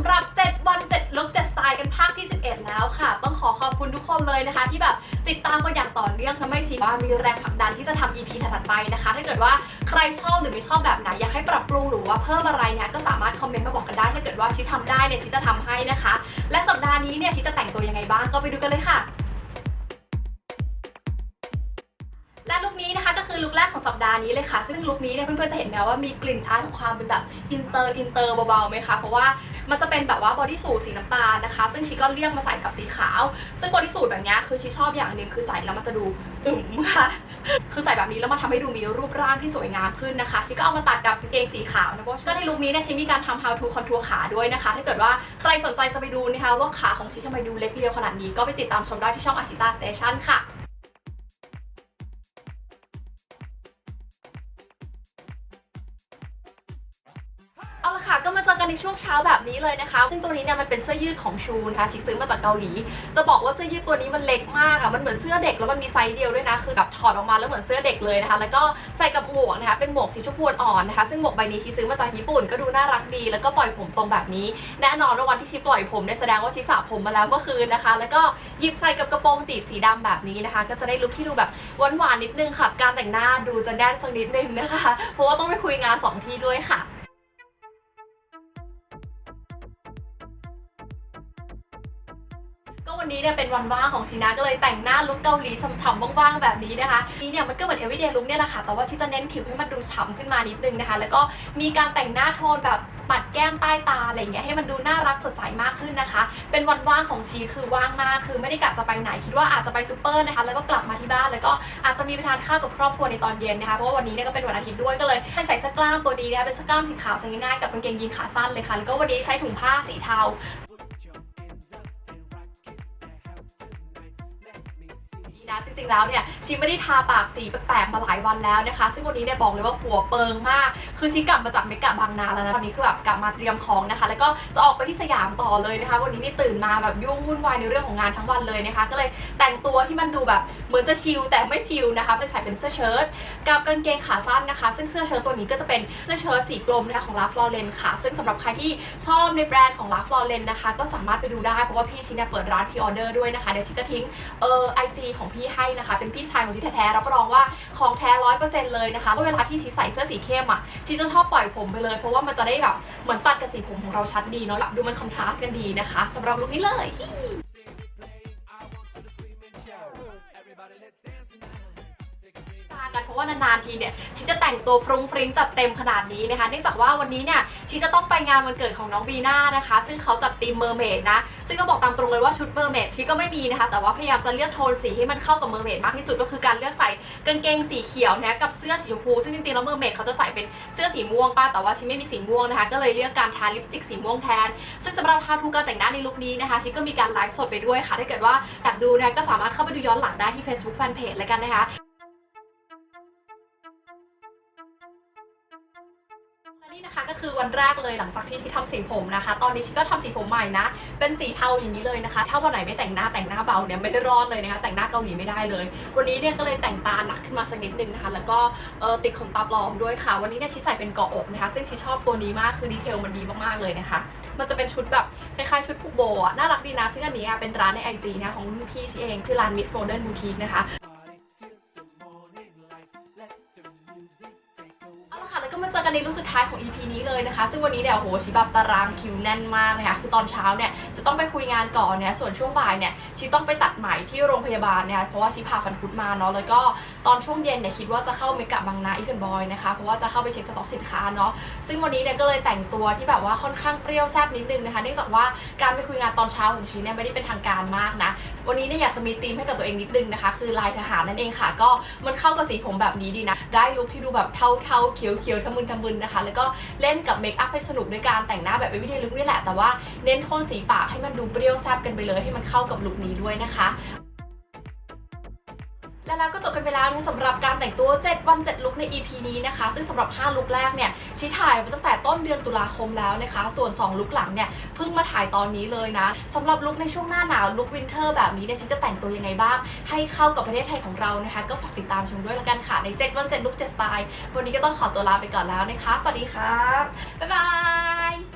ำหรับ 7 วัน 7ลุก7สไตล์กันภาคที่ 11 แล้วค่ะ ต้องขอขอบคุณทุกคนเลยนะคะ ที่แบบติดตามกันอย่างต่อเนื่องทำให้ชีว่ามีแรงผลักดันที่จะทำ EP ถัดไปนะคะ ถ้าเกิดว่าใครชอบหรือไม่ชอบแบบไหน อยากให้ปรับปรุงหรือว่าเพิ่มอะไรเนี่ยก็สามารถคอมเมนต์มาบอกกันได้ ถ้าเกิดว่าชีทำได้เนี่ยชีจะทำให้นะคะ และสัปดาห์นี้เนี่ยชีจะแต่งตัวยังไงบ้างก็ไปดูกันเลยค่ะ คือลุคแรกของสัปดาห์นี้เลยค่ะ ซึ่งลุคนี้เนี่ยเพื่อนๆจะเห็นไหมว่ามีกลิ่นท้ายของความเป็นแบบอินเตอร์อินเตอร์เบาๆไหมคะ เพราะว่ามันจะเป็นแบบว่าบอดี้สูทสีน้ำตาลนะคะ ซึ่งชีก็เลือกมาใส่กับสีขาว ซึ่งบอดี้สูทแบบเนี้ยคือชีชอบอย่างหนึ่งคือใส่แล้วมันจะดูอึมค่ะ คือใส่แบบนี้แล้วมาทำให้ดูมีรูปร่างที่สวยงามขึ้นนะคะชิก็เอามาตัดกับกางเกงสีขาวนะเพราะก็ในลุคนี้เนี่ยชิมีการทำ how to contour ขาด้วยนะคะ ถ้าเกิดว่าใครสนใจจะไปดูนะคะว่าขาของชิทำไมดูเล็กเรียวขนาดนี้ก็ไปติดตามชมได้ที่ช่องอาชิตาสเตชันค่ะ เอาละค่ะ ก็มาเจอกันในช่วงเช้าแบบนี้เลยนะคะ ซึ่งตัวนี้เนี่ยมันเป็นเสื้อยืดของชูนะคะชิซื้อมาจากเกาหลี จะบอกว่าเสื้อยืดตัวนี้มันเล็กมากอะมันเหมือนเสื้อเด็กแล้วมันมีไซส์เดียวด้วยนะ คือแบบถอดออกมาแล้วเหมือนเสื้อเด็กเลยนะคะ แล้วก็ใส่กับหมวกนะคะ เป็นหมวกสีชมพูอ่อนนะคะ ซึ่งหมวกใบนี้ชิซื้อมาจากญี่ปุ่นก็ดูน่ารักดี แล้วก็ปล่อยผมตรงแบบนี้ แน่นอนว่าวันที่ชิปล่อยผมเนี่ยแสดงว่าชิสระผมมาแล้วเมื่อคืนนะคะ แล้วก็หยิบใส่กับกระโปรงจีบสีดำแบบนี้นะคะ ก็จะได้ลุคที่ดูแบบหวานๆนิดนึงค่ะ การแต่งหน้าดูจะแน่นสักนิดนึงนะคะ เพราะว่าต้องไปคุยงานสองที่ด้วยค่ะ วันนี้เนี่ยเป็นวันว่างของชีนะก็เลยแต่งหน้าลุคเกาหลีฉ่ำๆว่างๆแบบนี้นะคะนี่เนี่ยมันก็เหมือน everyday look เนี่ยแหละค่ะแต่ว่าชีจะเน้นคิ้วให้มันดูฉ่ำขึ้นมานิดนึงนะคะ แล้วก็มีการแต่งหน้าโทนแบบปัดแก้มใต้ตาอะไรเงี้ยให้มันดูน่ารักสดใสมากขึ้นนะคะ เป็นวันว่างของชีคือว่างมากคือไม่ได้กะจะไปไหนคิดว่าอาจจะไปซูเปอร์นะคะแล้วก็กลับมาที่บ้านแล้วก็อาจจะมีไปทานข้าวกับครอบครัวในตอนเย็นนะคะเพราะว่าวันนี้เนี่ยก็เป็นวันอาทิตย์ด้วยก็เลยให้ใส่เสื้อกล้ามตัวนี้นะคะเป็นเสื้อกล้ามสีขาวสง่ายๆกับกางเกงยีนขาสั้นเลยค่ะแล้วก็วันนี้ใช้ถุงผ้าสีเทา นะจริงๆแล้วเนี่ยชีไม่ได้ทาปากสีแปลกๆมาหลายวันแล้วนะคะ ซึ่งวันนี้เนี่ยบอกเลยว่าหัวเปิงมาก คือชีกลับมาจากเมกะบางนาแล้วนะวันนี้คือแบบกลับมาเตรียมของนะคะ แล้วก็จะออกไปที่สยามต่อเลยนะคะ วันนี้นี่ตื่นมาแบบยุ่งวุ่นวายในเรื่องของงานทั้งวันเลยนะคะ ก็เลยแต่งตัวที่มันดูแบบเหมือนจะชิลแต่ไม่ชิลนะคะไปใส่เป็นเสื้อเชิ้ตกับกางเกงขาสั้นนะคะ ซึ่งเสื้อเชิ้ตตัวนี้ก็จะเป็นเสื้อเชิ้ตสีกลมนะคะของลาฟลอเรนค่ะ ซึ่งสำหรับใครที่ชอบในแบรนด์ของลาฟลอเรนนะคะ ก็สามารถไปดูได้เพราะว่าพี่ชิเนี่ยเปิดร้านพรีออเดอร์ด้วยนะคะเดี๋ยวชิจะทิ้งเออไอจีของพให้นะคะ เป็นพี่ชายของชีแท้ๆรับรองว่าของแท้ร้อยเปอร์เซ็นต์เลยนะคะแล้วเวลาที่ชีใส่เสื้อสีเข้มอะชีจะชอบปล่อยผมไปเลย เพราะว่ามันจะได้แบบเหมือนตัดกับสีผมของเราชัดดีเนาะแบบดูมันคอนทราสต์กันดีนะคะสำหรับลุคนี้เลยจา กันเพราะว่านานๆทีเนี่ยชีจะแต่งตัวฟรุ้งฟริ้งจัดเต็มขนาดนี้นะคะ เนื่องจากว่าวันนี้เนี่ยชีจะต้องไปงานวันเกิดของน้องบีน่านะคะ ซึ่งเขาจัดธีมเมอร์เมดนะ ซึ่งก็บอกตามตรงเลยว่าชุดเมอร์เมดชีก็ไม่มีนะคะ แต่ว่าพยายามจะเลือกโทนสีให้มันเข้ากับเมอร์เมดมากที่สุดก็คือการเลือกใส่กางเกงสีเขียวนะกับเสื้อสีชมพูซึ่งจริงๆแล้วเมอร์เมดเขาจะใส่เป็นเสื้อสีม่วงป้าแต่ว่าชีไม่มีสีม่วงนะคะ ก็เลยเลือกการทาลิปสติกสีม่วงแทน ซึ่งสำหรับทาทูการแต่งหน้าในลุคนี้นะคะ ชิก็มีการไลฟ์สดไปด้วยค่ะถ้าเกิดว่าอยากดูนะก็สามารถเข้าไปดูย้อนหลังได้ที่ Facebook Fanpage แล้วกันนะคะ คือวันแรกเลยหลังจากที่ชิทำสีผมนะคะ ตอนนี้ชิก็ทำสีผมใหม่นะ เป็นสีเทาอย่างนี้เลยนะคะ ถ้าวันไหนไม่แต่งหน้าแต่งหน้าเบาเนี่ยไม่ได้รอดเลยนะคะ แต่งหน้าเกาหลีไม่ได้เลย วันนี้เนี่ยก็เลยแต่งตาหนักขึ้นมาสักนิดนึงนะคะ แล้วก็เออติดขนตาปลอมด้วยค่ะ วันนี้เนี่ยชิใส่เป็นเกาะอกนะคะ ซึ่งชิชอบตัวนี้มาก คือดีเทลมันดีมากๆเลยนะคะ มันจะเป็นชุดแบบคล้ายๆชุดผูกโบอะน่ารักดีนะ ซึ่งอันนี้เป็นร้านในไอจีนะของรุ่นพี่ชิเอง ชื่อร้าน Miss Modern Boutique นะคะ กันในรุ่นสุดท้ายของ EP นี้เลยนะคะ ซึ่งวันนี้เนี่ยโอ้โหชีบับตารางคิวแน่นมากนะคะ คือตอนเช้าเนี่ย จะต้องไปคุยงานก่อนเนี่ยส่วนช่วงบ่ายเนี่ยชีต้องไปตัดไหมที่โรงพยาบาลเนี่ยเพราะว่าชีพาฟันคุดมาเนาะแล้วก็ตอนช่วงเย็นเนี่ยคิดว่าจะเข้าเมกะบางนาอีเฟนบอยนะคะเพราะว่าจะเข้าไปเช็คสต็อกสินค้าเนาะซึ่งวันนี้เนี่ยก็เลยแต่งตัวที่แบบว่าค่อนข้างเปรี้ยวแซ่บนิดนึงนะคะเนื่องจากว่าการไปคุยงานตอนเช้าของชีเนี่ยไม่ได้เป็นทางการมากนะวันนี้เนี่ยอยากจะมีธีมให้กับตัวเองนิดนึงนะคะ คือลายทหารนั่นเองค่ะ ก็มันเข้ากับสีผมแบบนี้ดีนะ ได้ลุคที่ดูแบบเทาๆเขียวๆทะมึนทะมึนนะคะ แล้วก็เล่นกับเมคอัพให้สนุกด้วยการแต่งหน้าแบบวิดีลุคนี่แหละ แต่ว่าเน้นโทนสีปากให้มันดูเปรี้ยวแซ่บกันไปเลยให้มันเข้ากับลุคนี้ด้วยนะคะและแล้วก็จบกันไปแล้วนะสำหรับการแต่งตัว 7 วัน 7 ลุคใน EP นี้นะคะ ซึ่งสำหรับ 5 ลุคแรกเนี่ยชี้ถ่ายไปตั้งแต่ต้นเดือนตุลาคมแล้วนะคะ ส่วน 2 ลุคหลังเนี่ยเพิ่งมาถ่ายตอนนี้เลยนะสำหรับลุคในช่วงหน้าหนาวลุควินเทอร์แบบนี้เนี่ยชี้จะแต่งตัวยังไงบ้าง ให้เข้ากับประเทศไทยของเรานะคะ ก็ฝากติดตามชมด้วยละกันค่ะใน 7 วัน 7 ลุค7สไตล์วันนี้ก็ต้องขอตัวลาไปก่อนแล้วนะคะ สวัสดีค่ะบ๊ายบาย